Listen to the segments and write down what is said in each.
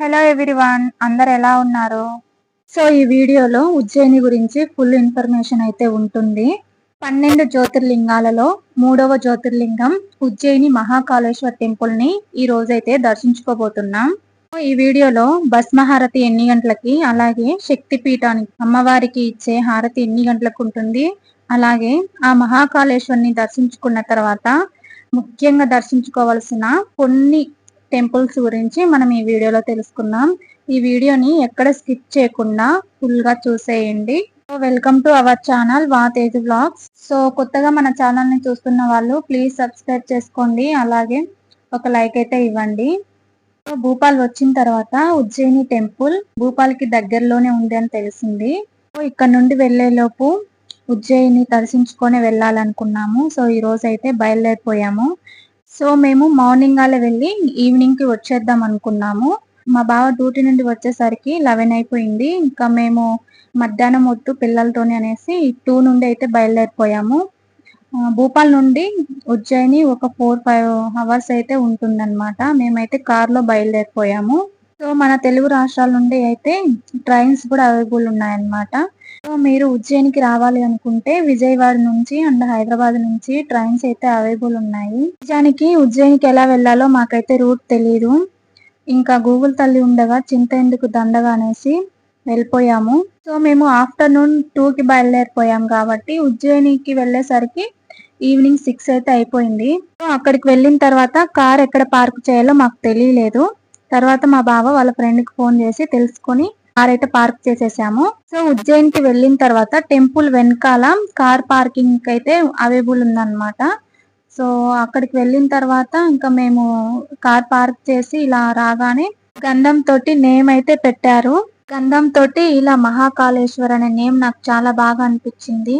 Hello everyone అందరు ఎలా ఉన్నారు? సో ఈ వీడియోలో ఉజ్జయిని గురించి ఫుల్ ఇన్ఫర్మేషన్ అయితే ఉంటుంది. పన్నెండు జ్యోతిర్లింగాలలో మూడవ జ్యోతిర్లింగం ఉజ్జయిని మహాకాళేశ్వర్ టెంపుల్ని ఈ రోజైతే దర్శించుకోబోతున్నాం. ఈ వీడియోలో భస్మహారతి ఎన్ని గంటలకి అలాగే శక్తిపీఠానికి అమ్మవారికి ఇచ్చే హారతి ఎన్ని గంటలకు ఉంటుంది అలాగే ఆ మహాకాళేశ్వరిని దర్శించుకున్న తర్వాత ముఖ్యంగా దర్శించుకోవాల్సిన కొన్ని టెంపుల్స్ గురించి మనం ఈ వీడియోలో తెలుసుకున్నాం ఈ వీడియోని ఎక్కడ స్కిప్ చేయకుండా ఫుల్గా చూసేయండి. వెల్కమ్ టు అవర్ ఛానల్ వా తేజ్ బ్లాగ్స్ సో కొత్తగా మన ఛానల్ని చూస్తున్న వాళ్ళు ప్లీజ్ సబ్స్క్రైబ్ చేసుకోండి. అలాగే ఒక లైక్ అయితే ఇవ్వండి. భూపాల్ వచ్చిన తర్వాత ఉజ్జయిని టెంపుల్ భూపాల్కి దగ్గరలోనే ఉంది అని తెలిసింది. ఇక్కడ నుండి వెళ్ళేలోపు ఉజ్జయిని దర్శించుకొని వెళ్ళాలనుకున్నాము. సో ఈ రోజు అయితే బయలుదేరిపోయాము. సో మేము మార్నింగ్ అలా వెళ్ళి ఈవినింగ్కి వచ్చేద్దాం అనుకున్నాము. మా బావ డ్యూటీ నుండి వచ్చేసరికి లెవెన్ అయిపోయింది. ఇంకా మేము మధ్యాహ్నం వద్దు పిల్లలతోనే అనేసి టూ నుండి అయితే బయలుదేరిపోయాము. భూపాల్ నుండి ఉజ్జయిని ఒక ఫోర్ ఫైవ్ అవర్స్ అయితే ఉంటుందన్నమాట. మేమైతే కార్లో బయలుదేరిపోయాము. సో మన తెలుగు రాష్ట్రాల నుండి అయితే ట్రైన్స్ కూడా అవైలబుల్ ఉన్నాయన్నమాట. సో మీరు ఉజ్జయినికి రావాలి అనుకుంటే విజయవాడ నుంచి అండ్ హైదరాబాద్ నుంచి ట్రైన్స్ అయితే అవైలబుల్ ఉన్నాయి. నిజానికి ఉజ్జయినికి ఎలా వెళ్ళాలో మాకైతే రూట్ తెలియదు ఇంకా గూగుల్ తల్లి ఉండగా చింత ఎందుకు దండగా అనేసి వెళ్ళిపోయాము. సో మేము ఆఫ్టర్నూన్ టూకి బయలుదేరిపోయాం కాబట్టి ఉజ్జయినికి వెళ్ళేసరికి ఈవినింగ్ సిక్స్ అయితే అయిపోయింది. సో అక్కడికి వెళ్ళిన తర్వాత కార్ ఎక్కడ పార్క్ చేయాలో మాకు తెలియలేదు. తర్వాత మా బావ వాళ్ళ ఫ్రెండ్కి ఫోన్ చేసి తెలుసుకొని కార్ అయితే పార్క్ చేసేసాము. సో ఉజ్జయిన్కి వెళ్ళిన తర్వాత టెంపుల్ వెనకాల కార్ పార్కింగ్ అయితే అవైలబుల్ ఉందన్నమాట. సో అక్కడికి వెళ్ళిన తర్వాత ఇంకా మేము కార్ పార్క్ చేసి ఇలా రాగానే గంధం తోటి నేమ్ అయితే పెట్టారు. గంధం తోటి ఇలా మహాకాళేశ్వర్ అనే నేమ్ నాకు చాలా బాగా అనిపించింది.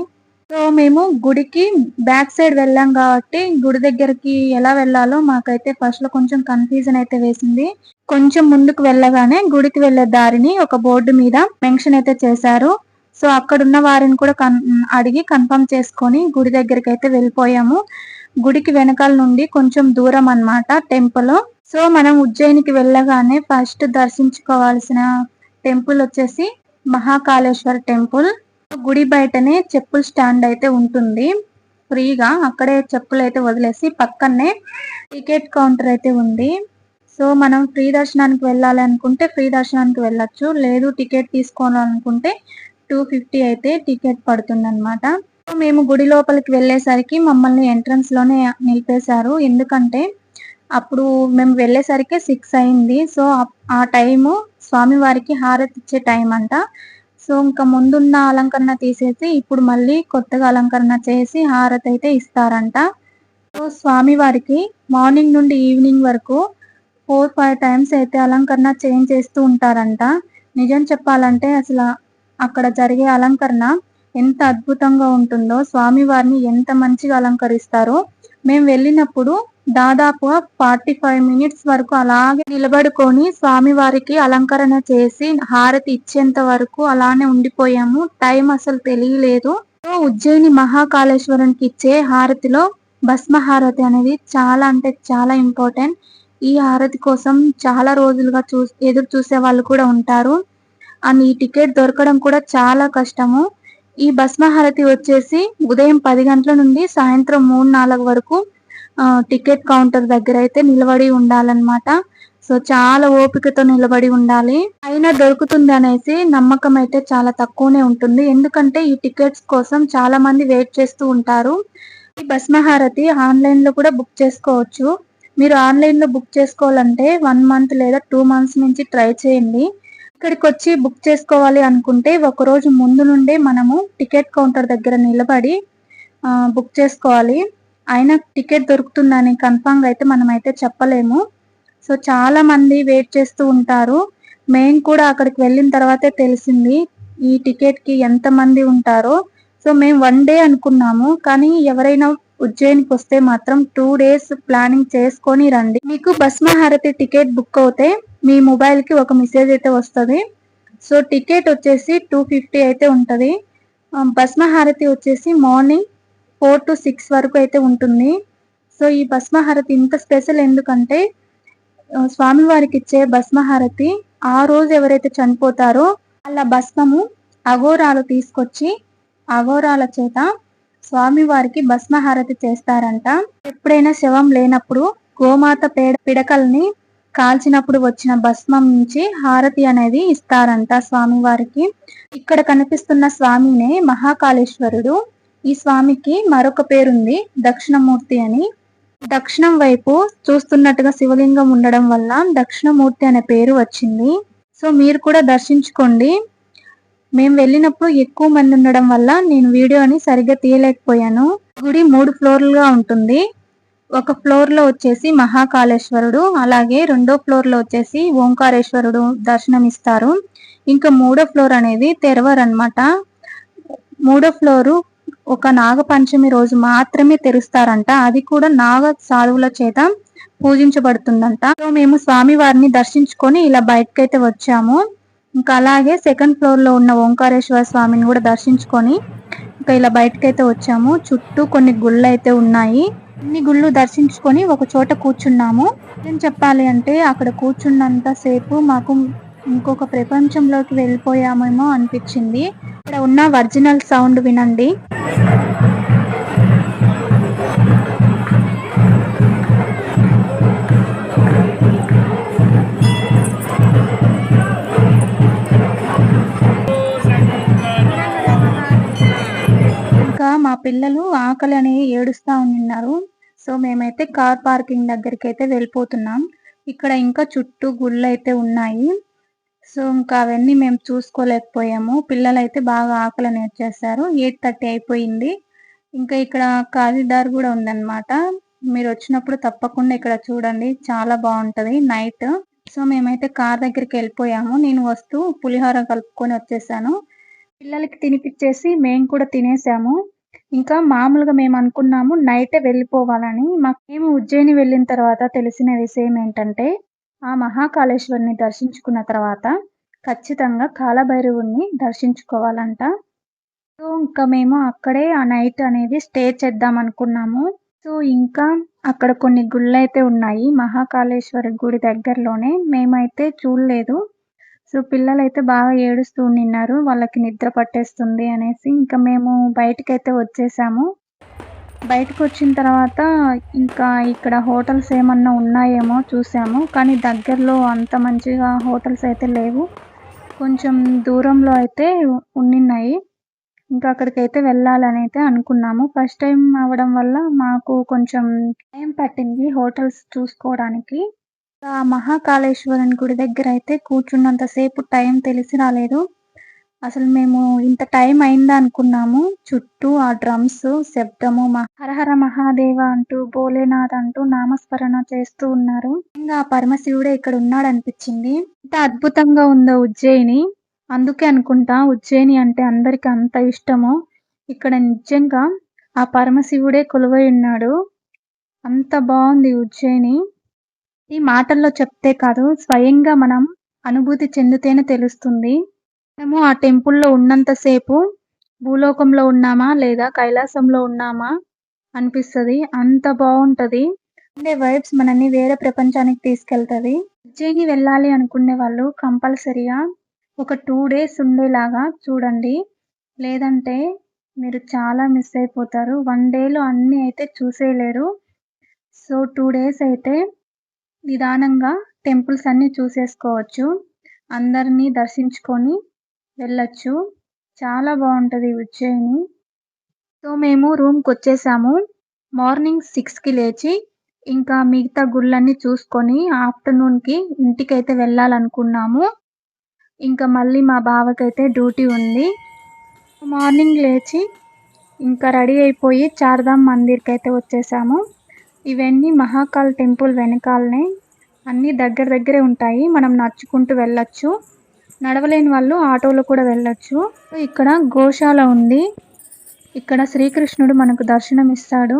సో మేము గుడికి బ్యాక్ సైడ్ వెళ్ళాం కాబట్టి గుడి దగ్గరికి ఎలా వెళ్ళాలో మాకైతే ఫస్ట్లో కొంచెం కన్ఫ్యూజన్ అయితే వేసింది. కొంచెం ముందుకు వెళ్ళగానే గుడికి వెళ్ళే దారిని ఒక బోర్డు మీద మెన్షన్ అయితే చేశారు. సో అక్కడున్న వారిని కూడా కన్ అడిగి కన్ఫర్మ్ చేసుకొని గుడి దగ్గరికి అయితే వెళ్ళిపోయాము. గుడికి వెనకాల నుండి కొంచెం దూరం అన్నమాట టెంపుల్ సో మనం ఉజ్జయినికి వెళ్ళగానే ఫస్ట్ దర్శించుకోవాల్సిన టెంపుల్ వచ్చేసి మహాకాళేశ్వర టెంపుల్ గుడి బయటనే చెప్పుల స్టాండ్ అయితే ఉంటుంది. ఫ్రీగా అక్కడే చెప్పులు అయితే వదిలేసి పక్కనే టికెట్ కౌంటర్ అయితే ఉంది. సో మనం ఫ్రీ దర్శనానికి వెళ్ళాలి అనుకుంటే ఫ్రీ దర్శనానికి వెళ్ళొచ్చు. లేదు టికెట్ తీసుకోవాలనుకుంటే టూ ఫిఫ్టీ అయితే టికెట్ పడుతుందనమాట మేము గుడి లోపలికి వెళ్ళేసరికి మమ్మల్ని ఎంట్రన్స్లోనే నిలిపేశారు. ఎందుకంటే అప్పుడు మేము వెళ్ళేసరికి సిక్స్ అయింది. సో ఆ టైము స్వామివారికి హారతి ఇచ్చే టైం అంట. సో ఇంకా ముందున్న అలంకరణ తీసేసి ఇప్పుడు మళ్ళీ కొత్తగా అలంకరణ చేసి హారతి అయితే ఇస్తారంట. సో స్వామి వారికి మార్నింగ్ నుండి ఈవినింగ్ వరకు ఫోర్ ఫైవ్ టైమ్స్ అయితే అలంకరణ చేంజ్ చేస్తూ ఉంటారంట. నిజం చెప్పాలంటే అసలు అక్కడ జరిగే అలంకరణ ఎంత అద్భుతంగా ఉంటుందో స్వామి వారిని ఎంత మంచిగా అలంకరిస్తారో. మేము వెళ్ళినప్పుడు దాదాపు ఫార్టీ ఫైవ్ మినిట్స్ వరకు అలాగే నిలబడుకొని స్వామి వారికి అలంకరణ చేసి హారతి ఇచ్చేంత వరకు అలానే ఉండిపోయాము. టైం అసలు తెలియలేదు. ఉజ్జయిని మహాకాళేశ్వరానికి ఇచ్చే హారతిలో భస్మహారతి అనేది చాలా అంటే చాలా ఇంపార్టెంట్ ఈ హారతి కోసం చాలా రోజులుగా చూ ఎదురు చూసే వాళ్ళు కూడా ఉంటారు. అండ్ ఈ టికెట్ దొరకడం కూడా చాలా కష్టము. ఈ భస్మహారతి వచ్చేసి ఉదయం పది గంటల నుండి సాయంత్రం మూడు నాలుగు వరకు టికెట్ కౌంటర్ దగ్గర అయితే నిలబడి ఉండాలన్నమాట. సో చాలా ఓపికతో నిలబడి ఉండాలి. అయినా దొరుకుతుంది అనేసి నమ్మకం అయితే చాలా తక్కువనే ఉంటుంది. ఎందుకంటే ఈ టికెట్స్ కోసం చాలా మంది వెయిట్ చేస్తూ ఉంటారు. ఈ భస్మహారతి ఆన్లైన్లో కూడా బుక్ చేసుకోవచ్చు. మీరు ఆన్లైన్లో బుక్ చేసుకోవాలంటే వన్ మంత్ లేదా టూ మంత్స్ నుంచి ట్రై చేయండి. ఇక్కడికి వచ్చి బుక్ చేసుకోవాలి అనుకుంటే ఒక రోజు ముందు నుండే మనము టికెట్ కౌంటర్ దగ్గర నిలబడి బుక్ చేసుకోవాలి. అయినా టికెట్ దొరుకుతుందని కన్ఫామ్గా అయితే మనం అయితే చెప్పలేము. సో చాలా మంది వెయిట్ చేస్తూ ఉంటారు. మేము కూడా అక్కడికి వెళ్ళిన తర్వాతే తెలిసింది ఈ టికెట్కి ఎంతమంది ఎంత మంది ఉంటారో. సో మేము వన్ డే అనుకున్నాము. కానీ ఎవరైనా ఉజ్జయినికి వస్తే మాత్రం టూ డేస్ ప్లానింగ్ చేసుకొని రండి. మీకు భస్మహారతి టికెట్ బుక్ అవుతే మీ మొబైల్కి ఒక మెసేజ్ అయితే వస్తుంది. సో టికెట్ వచ్చేసి టూ ఫిఫ్టీ అయితే ఉంటుంది. భస్మహారతి వచ్చేసి మార్నింగ్ ఫోర్ టు సిక్స్ వరకు అయితే ఉంటుంది. సో ఈ భస్మహారతి ఇంత స్పెషల్ ఎందుకంటే స్వామివారికి ఇచ్చే భస్మహారతి ఆ రోజు ఎవరైతే చనిపోతారో వాళ్ళ భస్మము అఘోరాలు తీసుకొచ్చి అఘోరాల చేత స్వామివారికి భస్మహారతి చేస్తారంట. ఎప్పుడైనా శవం లేనప్పుడు గోమాత పేడ పిడకల్ని కాల్చినప్పుడు వచ్చిన భస్మం నుంచి హారతి అనేది ఇస్తారంట స్వామివారికి. ఇక్కడ కనిపిస్తున్న స్వామినే మహాకాళేశ్వరుడు. ఈ స్వామికి మరొక పేరుంది దక్షిణమూర్తి అని. దక్షిణం వైపు చూస్తున్నట్టుగా శివలింగం ఉండడం వల్ల దక్షిణమూర్తి అనే పేరు వచ్చింది. సో మీరు కూడా దర్శించుకోండి. మేము వెళ్ళినప్పుడు ఎక్కువ మంది ఉండడం వల్ల నేను వీడియోని సరిగ్గా తీయలేకపోయాను. గుడి మూడు ఫ్లోర్లుగా ఉంటుంది. ఒక ఫ్లోర్లో వచ్చేసి మహాకాళేశ్వరుడు అలాగే రెండో ఫ్లోర్లో వచ్చేసి ఓంకారేశ్వరుడు దర్శనం ఇస్తారు ఇంకా మూడో ఫ్లోర్ అనేది తెరవర్ అనమాట మూడో ఫ్లోరు ఒక నాగపంచమి రోజు మాత్రమే తెరుస్తారంట. అది కూడా నాగ సాధువుల చేత పూజించబడుతుందంట. సో మేము స్వామి వారిని దర్శించుకొని ఇలా బయటకైతే వచ్చాము. ఇంకా అలాగే సెకండ్ ఫ్లోర్లో ఉన్న ఓంకారేశ్వర స్వామిని కూడా దర్శించుకొని ఇంకా ఇలా బయటకైతే వచ్చాము. చుట్టూ కొన్ని గుళ్ళు అయితే ఉన్నాయి. అన్ని గుళ్ళు దర్శించుకొని ఒక చోట కూర్చున్నాము. ఏం చెప్పాలి అంటే అక్కడ కూర్చున్నంత సేపు మాకు ఇంకొక ప్రపంచంలోకి వెళ్ళిపోయామేమో అనిపించింది. ఇక్కడ ఉన్న ఒరిజినల్ సౌండ్ వినండి. పిల్లలు ఆకలి అని ఏడుస్తూ ఉన్నారు. సో మేమైతే కార్ పార్కింగ్ దగ్గరికి అయితే వెళ్ళిపోతున్నాం. ఇక్కడ ఇంకా చుట్టూ గుళ్ళు అయితే ఉన్నాయి. సో ఇంకా అవన్నీ మేము చూసుకోలేకపోయాము. పిల్లలు అయితే బాగా ఆకలి నేర్చేస్తారు ఎయిట్ థర్టీ అయిపోయింది. ఇంకా ఇక్కడ కారిడార్ కూడా ఉందన్నమాట. మీరు వచ్చినప్పుడు తప్పకుండా ఇక్కడ చూడండి. చాలా బాగుంటది నైట్. సో మేమైతే కార్ దగ్గరికి వెళ్ళిపోయాము. నేను వస్తూ పులిహోర కలుపుకొని వచ్చేసాను. పిల్లలకి తినిపించేసి మేము కూడా తినేసాము. ఇంకా మామూలుగా మేము అనుకున్నాము నైటే వెళ్ళిపోవాలని. మాకు మేము ఉజ్జయిని వెళ్ళిన తర్వాత తెలిసిన విషయం ఏంటంటే ఆ మహాకాళేశ్వరిని దర్శించుకున్న తర్వాత ఖచ్చితంగా కాలభైరవుని దర్శించుకోవాలంట. సో ఇంకా మేము అక్కడే ఆ నైట్ అనేది స్టే చేద్దాం అనుకున్నాము. సో ఇంకా అక్కడ కొన్ని గుళ్ళు అయితే ఉన్నాయి. మహాకాళేశ్వరి గుడి దగ్గరలోనే. మేమైతే చూడలేదు. సో పిల్లలు అయితే బాగా ఏడుస్తూ నిన్నారు. వాళ్ళకి నిద్ర పట్టేస్తుంది అనేసి ఇంకా మేము బయటకైతే వచ్చేసాము. బయటకు వచ్చిన తర్వాత ఇంకా ఇక్కడ హోటల్స్ ఏమన్నా ఉన్నాయేమో చూసాము. కానీ దగ్గరలో అంత మంచిగా హోటల్స్ అయితే లేవు. కొంచెం దూరంలో అయితే ఉన్నాయి ఇంకా అక్కడికైతే వెళ్ళాలని అయితే అనుకున్నాము. ఫస్ట్ టైం అవ్వడం వల్ల మాకు కొంచెం టైం పట్టింది హోటల్స్ చూసుకోవడానికి. ఆ మహాకాళేశ్వరుని గుడి దగ్గర అయితే కూర్చున్నంతసేపు టైం తెలిసి రాలేదు. అసలు మేము ఇంత టైం అయిందా అనుకున్నాము. చుట్టూ ఆ డ్రమ్స్ శబ్దము హరహర మహాదేవ అంటూ భోలేనాథ్ అంటూ నామస్మరణ చేస్తూ ఉన్నారు. ఇంకా ఆ పరమశివుడే ఇక్కడ ఉన్నాడు అనిపించింది ఇంత అద్భుతంగా ఉందో ఉజ్జయిని. అందుకే అనుకుంటా ఉజ్జయిని అంటే అందరికి అంత ఇష్టము. ఇక్కడ నిజంగా ఆ పరమశివుడే కొలువై ఉన్నాడు. అంత బాగుంది ఉజ్జయిని. ఈ మాటల్లో చెప్తే కాదు స్వయంగా మనం అనుభూతి చెందితేనే తెలుస్తుంది. మనము ఆ టెంపుల్లో ఉన్నంతసేపు భూలోకంలో ఉన్నామా లేదా కైలాసంలో ఉన్నామా అనిపిస్తుంది. అంత బాగుంటుంది ఉండే వైబ్స్ మనల్ని వేరే ప్రపంచానికి తీసుకెళ్తది. ఉజ్జయిని వెళ్ళాలి అనుకునే వాళ్ళు కంపల్సరిగా ఒక టూ డేస్ ఉండేలాగా చూడండి. లేదంటే మీరు చాలా మిస్ అయిపోతారు. వన్ డేలో అన్నీ అయితే చూసేయలేరు. సో టూ డేస్ అయితే నిదానంగా టెంపుల్స్ అన్నీ చూసేసుకోవచ్చు. అందరినీ దర్శించుకొని వెళ్ళొచ్చు. చాలా బాగుంటుంది ఉజ్జయిని సో మేము రూమ్కి వచ్చేసాము. మార్నింగ్ సిక్స్కి లేచి ఇంకా మిగతా గుళ్ళన్నీ చూసుకొని ఆఫ్టర్నూన్కి ఇంటికైతే వెళ్ళాలనుకున్నాము. ఇంకా మళ్ళీ మా బావకైతే డ్యూటీ ఉంది. మార్నింగ్ లేచి ఇంకా రెడీ అయిపోయి చార్ధామ్ మందిర్కి అయితే వచ్చేసాము. ఇవన్నీ మహాకాల్ టెంపుల్ వెనకాలనే అన్నీ దగ్గర దగ్గరే ఉంటాయి. మనం నడుచుకుంటూ వెళ్ళొచ్చు. నడవలేని వాళ్ళు ఆటోలో కూడా వెళ్ళొచ్చు. ఇక్కడ గోశాల ఉంది. ఇక్కడ శ్రీకృష్ణుడు మనకు దర్శనం ఇస్తాడు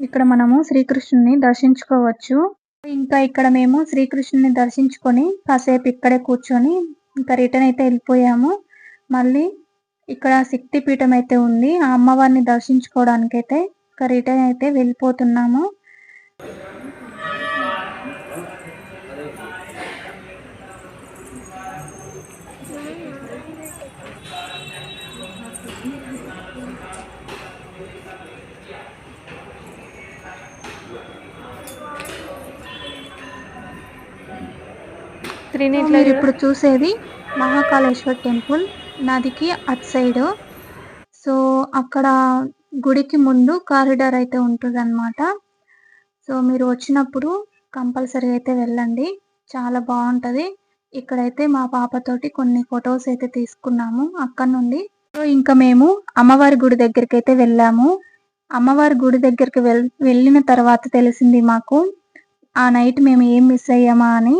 ఇక్కడ మనము శ్రీకృష్ణుని దర్శించుకోవచ్చు. ఇంకా ఇక్కడ మేము శ్రీకృష్ణుని దర్శించుకొని కాసేపు ఇక్కడే కూర్చొని ఇంకా రిటర్న్ అయితే వెళ్ళిపోయాము. మళ్ళీ ఇక్కడ శక్తిపీఠం అయితే ఉంది. ఆ అమ్మవారిని దర్శించుకోవడానికి అయితే ఇంకా రిటర్న్ అయితే వెళ్ళిపోతున్నాము. మీరు ఇప్పుడు చూసేది మహాకాళేశ్వర్ టెంపుల్. నదికి అట్ సైడ్. సో అక్కడ గుడికి ముందు కారిడార్ అయితే ఉంటుంది అనమాట సో మీరు వచ్చినప్పుడు కంపల్సరీ అయితే వెళ్ళండి. చాలా బాగుంటుంది. ఇక్కడైతే మా పాపతోటి కొన్ని ఫొటోస్ అయితే తీసుకున్నాము అక్కడ నుండి. సో ఇంకా మేము అమ్మవారి గుడి దగ్గరికి అయితే వెళ్ళాము. అమ్మవారి గుడి దగ్గరికి వెల్ వెళ్ళిన తర్వాత తెలిసింది మాకు ఆ నైట్ మేము ఏం మిస్ అయ్యామా అని.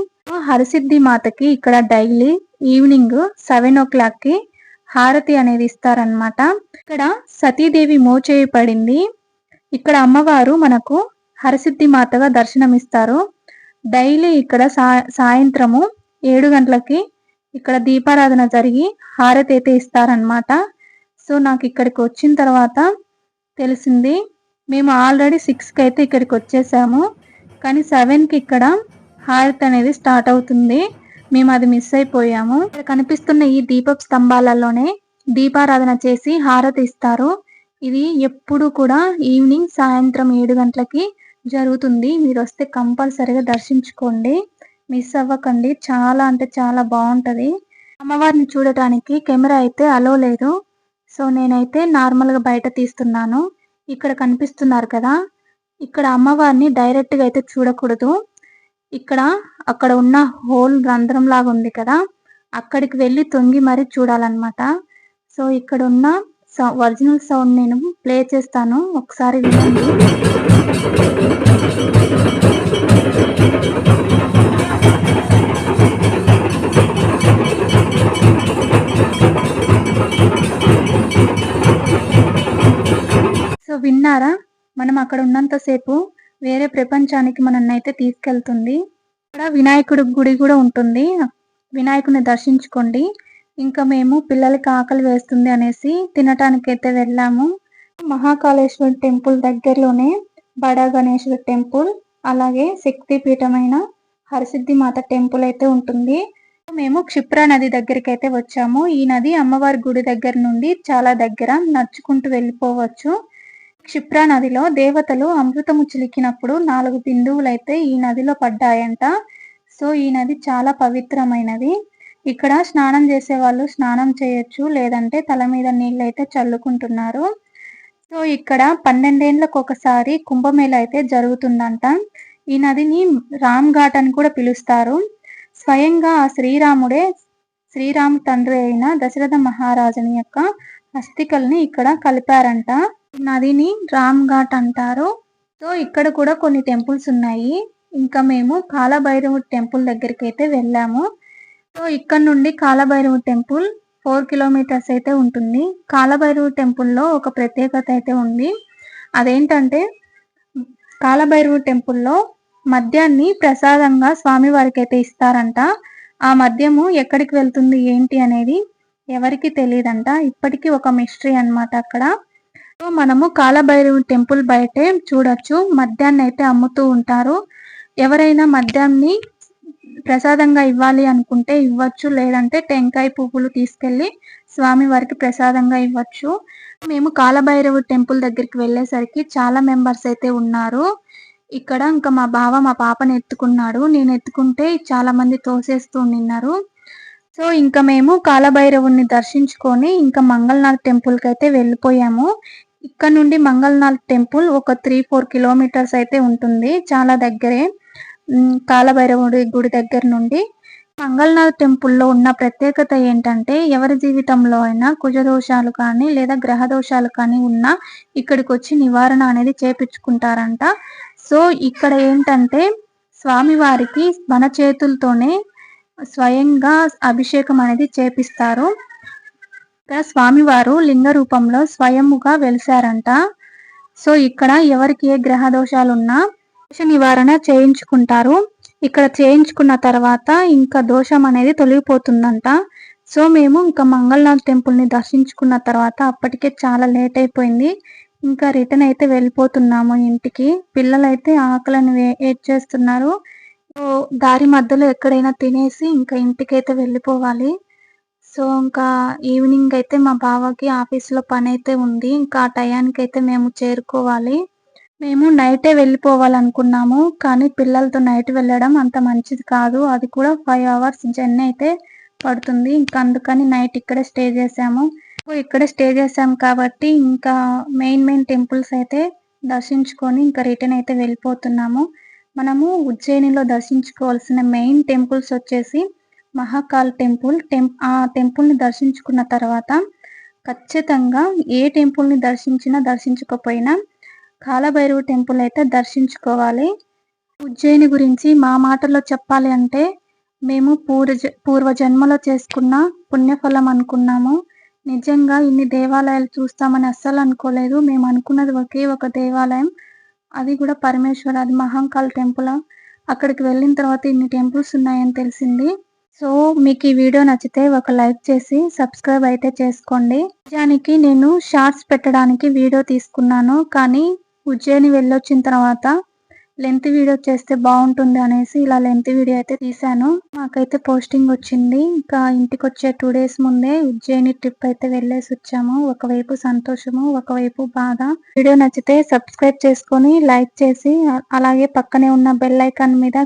హరిసిద్ధి మాతకి ఇక్కడ డైలీ ఈవినింగ్ సెవెన్ ఓ క్లాక్కి హారతి అనేది ఇస్తారనమాట ఇక్కడ సతీదేవి మోచేయి పడింది. ఇక్కడ అమ్మవారు మనకు హరసిద్ధి మాతగా దర్శనమిస్తారు. డైలీ ఇక్కడ సా సాయంత్రము ఏడు గంటలకి ఇక్కడ దీపారాధన జరిగి హారతి అయితే ఇస్తారనమాట సో నాకు ఇక్కడికి వచ్చిన తర్వాత తెలిసింది మేము ఆల్రెడీ సిక్స్కి అయితే ఇక్కడికి వచ్చేసాము. కానీ సెవెన్కి ఇక్కడ హారతి అనేది స్టార్ట్ అవుతుంది. మేము అది మిస్ అయిపోయాము. ఇక్కడ కనిపిస్తున్న ఈ దీపపు స్తంభాలలోనే దీపారాధన చేసి హారతి ఇస్తారు. ఇది ఎప్పుడు కూడా ఈవినింగ్ సాయంత్రం ఏడు గంటలకి జరుగుతుంది. మీరు వస్తే కంపల్సరిగా దర్శించుకోండి. మిస్ అవ్వకండి. చాలా అంటే చాలా బాగుంటుంది. అమ్మవారిని చూడటానికి కెమెరా అయితే అలో లేదు. సో నేనైతే నార్మల్గా బయట తీస్తున్నాను. ఇక్కడ కనిపిస్తున్నారు కదా. ఇక్కడ అమ్మవారిని డైరెక్ట్గా అయితే చూడకూడదు. ఇక్కడ అక్కడ ఉన్న హోల్ రంధ్రం లాగా ఉంది కదా. అక్కడికి వెళ్ళి తొంగి మరీ చూడాలన్నమాట. సో ఇక్కడ ఉన్న ఒరిజినల్ సౌండ్ నేను ప్లే చేస్తాను. ఒకసారి వినండి. సో విన్నారా? మనం అక్కడ ఉన్నంతసేపు వేరే ప్రపంచానికి మనల్ని అయితే తీసుకెళ్తుంది. ఇక్కడ వినాయకుడి గుడి కూడా ఉంటుంది. వినాయకుడిని దర్శించుకోండి. ఇంకా మేము పిల్లలకి ఆకలి వేస్తుంది అనేసి తినటానికి అయితే వెళ్ళాము. మహాకాళేశ్వర టెంపుల్ దగ్గరలోనే బడా గణేశ్వర టెంపుల్ అలాగే శక్తి పీఠమైన హరసిద్ధి మాత టెంపుల్ అయితే ఉంటుంది. మేము క్షిప్రా నది దగ్గరికి అయితే వచ్చాము. ఈ నది అమ్మవారి గుడి దగ్గర నుండి చాలా దగ్గర నడుచుకుంటూ వెళ్ళిపోవచ్చు. క్షిప్రా నదిలో దేవతలు అమృతము చిలికినప్పుడు నాలుగు బిందువులు అయితే ఈ నదిలో పడ్డాయంట. సో ఈ నది చాలా పవిత్రమైనది. ఇక్కడ స్నానం చేసే వాళ్ళు స్నానం చేయొచ్చు లేదంటే తల మీద నీళ్ళు అయితే చల్లుకుంటున్నారు. సో ఇక్కడ పన్నెండేండ్లకు ఒకసారి కుంభమేళ అయితే జరుగుతుందంట. ఈ నదిని రామ్ ఘాట్ అని కూడా పిలుస్తారు. స్వయంగా ఆ శ్రీరాముడే శ్రీరామ్ తండ్రి అయిన దశరథ మహారాజుని యొక్క అస్థికల్ని ఇక్కడ కలిపారంట. నదిని రామ్ ఘాట్ అంటారు. సో ఇక్కడ కూడా కొన్ని టెంపుల్స్ ఉన్నాయి. ఇంకా మేము కాలభైరవు టెంపుల్ దగ్గరికి అయితే వెళ్ళాము. సో ఇక్కడ నుండి కాలభైరవు టెంపుల్ ఫోర్ కిలోమీటర్స్ అయితే ఉంటుంది. కాలభైరవ టెంపుల్లో ఒక ప్రత్యేకత అయితే ఉంది. అదేంటంటే కాలభైరవ టెంపుల్లో మద్యాన్ని ప్రసాదంగా స్వామివారికి అయితే ఇస్తారంట. ఆ మద్యము ఎక్కడికి వెళ్తుంది ఏంటి అనేది ఎవరికి తెలియదంట. ఇప్పటికీ ఒక మిస్టరీ అన్నమాట అక్కడ. సో మనము కాలభైరవ టెంపుల్ బయటే చూడొచ్చు. మద్యాన్ని అయితే అమ్ముతూ ఉంటారు. ఎవరైనా మద్యాన్ని ప్రసాదంగా ఇవ్వాలి అనుకుంటే ఇవ్వచ్చు. లేదంటే టెంకాయ పువ్వులు తీసుకెళ్ళి స్వామి వారికి ప్రసాదంగా ఇవ్వచ్చు. మేము కాలభైరవు టెంపుల్ దగ్గరికి వెళ్ళేసరికి చాలా మెంబర్స్ అయితే ఉన్నారు. ఇక్కడ ఇంకా మా బావ మా పాపని ఎత్తుకున్నాడు. నేను ఎత్తుకుంటే చాలా మంది తోసేస్తూ నిన్నారు. సో ఇంకా మేము కాలభైరవుని దర్శించుకొని ఇంకా మంగళనాథ్ టెంపుల్కి అయితే వెళ్ళిపోయాము. ఇక్కడ నుండి మంగళనాథ్ టెంపుల్ ఒక త్రీ ఫోర్ కిలోమీటర్స్ అయితే ఉంటుంది. చాలా దగ్గరే. కాలభైరవుడి గుడి దగ్గర నుండి మంగళనాథ్ టెంపుల్లో ఉన్న ప్రత్యేకత ఏంటంటే ఎవరి జీవితంలో అయినా కుజదోషాలు కానీ లేదా గ్రహ దోషాలు కానీ ఉన్నా ఇక్కడికి వచ్చి నివారణ అనేది చేపించుకుంటారంట. సో ఇక్కడ ఏంటంటే స్వామివారికి మన చేతులతోనే స్వయంగా అభిషేకం అనేది చేపిస్తారు. ఇక్కడ స్వామివారు లింగ రూపంలో స్వయముగా వెలిసారంట సో ఇక్కడ ఎవరికి ఏ గ్రహ దోషాలు ఉన్నా దోష నివారణ చేయించుకుంటారు. ఇక్కడ చేయించుకున్న తర్వాత ఇంకా దోషం అనేది తొలగిపోతుందంట. సో మేము ఇంకా మంగళనాథ్ టెంపుల్ని దర్శించుకున్న తర్వాత అప్పటికే చాలా లేట్ అయిపోయింది. ఇంకా రిటర్న్ అయితే వెళ్ళిపోతున్నాము ఇంటికి. పిల్లలైతే ఆకలిని వెయిట్ చేస్తున్నారు. సో దారి మధ్యలో ఎక్కడైనా తినేసి ఇంకా ఇంటికైతే వెళ్ళిపోవాలి. సో ఇంకా ఈవినింగ్ అయితే మా బావకి ఆఫీస్లో పని అయితే ఉంది. ఇంకా ఆ టయానికి అయితే మేము చేరుకోవాలి. మేము నైటే వెళ్ళిపోవాలనుకున్నాము కానీ పిల్లలతో నైట్ వెళ్ళడం అంత మంచిది కాదు. అది కూడా ఫైవ్ అవర్స్ జర్నీ అయితే పడుతుంది. ఇంకా అందుకని నైట్ ఇక్కడే స్టే చేసాము ఇక్కడే స్టే చేసాము కాబట్టి ఇంకా మెయిన్ మెయిన్ టెంపుల్స్ అయితే దర్శించుకొని ఇంకా రిటర్న్ అయితే వెళ్ళిపోతున్నాము. మనము ఉజ్జయినిలో దర్శించుకోవాల్సిన మెయిన్ టెంపుల్స్ వచ్చేసి మహాకాల్ టెంపుల్. టెంప్ ఆ టెంపుల్ని దర్శించుకున్న తర్వాత ఖచ్చితంగా ఏ టెంపుల్ని దర్శించినా దర్శించకపోయినా కాలభైరవ టెంపుల్ అయితే దర్శించుకోవాలి. ఉజ్జయిని గురించి మా మాటల్లో చెప్పాలి అంటే మేము పూర్వ పూర్వజన్మలో చేసుకున్న పుణ్యఫలం అనుకున్నాము. నిజంగా ఇన్ని దేవాలయాలు చూస్తామని అస్సలు అనుకోలేదు. మేము అనుకున్నది ఒకే ఒక దేవాలయం. అది కూడా పరమేశ్వర అది మహంకాల్ టెంపుల్. అక్కడికి వెళ్ళిన తర్వాత ఇన్ని టెంపుల్స్ ఉన్నాయని తెలిసింది. సో మీకు ఈ వీడియో నచ్చితే ఒక లైక్ చేసి సబ్స్క్రైబ్ అయితే చేసుకోండి. నిజానికి నేను షార్ట్స్ పెట్టడానికి వీడియో తీసుకున్నాను. కానీ ఉజ్జయిని వెళ్ళొచ్చిన తర్వాత లెంత్ వీడియో చేస్తే బాగుంటుంది అనేసి ఇలా లెంత్ వీడియో అయితే తీశాను. మాకైతే పోస్టింగ్ వచ్చింది. ఇంకా ఇంటికి వచ్చే టూ డేస్ ముందే ఉజ్జయిని ట్రిప్ అయితే వెళ్ళేసి వచ్చాము. ఒకవైపు సంతోషము ఒకవైపు బాధ. వీడియో నచ్చితే సబ్స్క్రైబ్ చేసుకొని లైక్ చేసి అలాగే పక్కనే ఉన్న బెల్ ఐకాన్ మీద